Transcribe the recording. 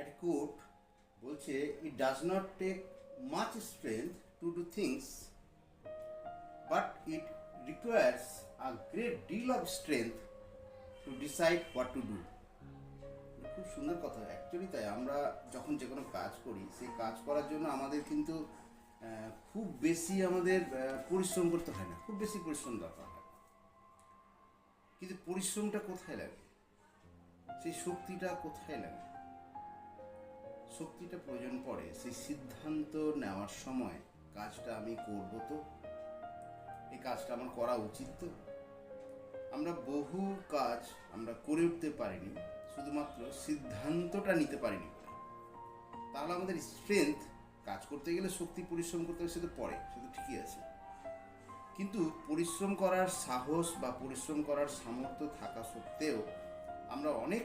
একটা কোট বলছে it does not take much strength to do things but it requires a great deal of strength to decide what to do খুব সুন্দর কথা। Actually তাই, আমরা যখন যে কোনো কাজ করি, সেই কাজ করার জন্য আমাদের কিন্তু খুব বেশি আমাদের পরিশ্রম করতে হয় না। খুব বেশি পরিশ্রম দরকার হয়। কিন্তু পরিশ্রমটা কোথায় লাগে? সেই শক্তিটা কোথায় লাগে? শক্তিটা প্রয়োজন পড়ে, সেই সিদ্ধান্ত নেওয়ার সময় কাজটা আমি করব তো। এই কাজটা আমার করা উচিত তো। আমরা বহু কাজ আমরা করে উঠতে পারিনি, শুধুমাত্র সিদ্ধান্তটা নিতে পারিনি। তাহলে আমাদের স্ট্রেংথ কাজ করতে গেলে শক্তি পরিশ্রম করতে হবে সেটা পড়ে সেটা ঠিকই আছে। কিন্তু পরিশ্রম করার সাহস বা পরিশ্রম করার সামর্থ্য থাকা সত্ত্বেও আমরা অনেক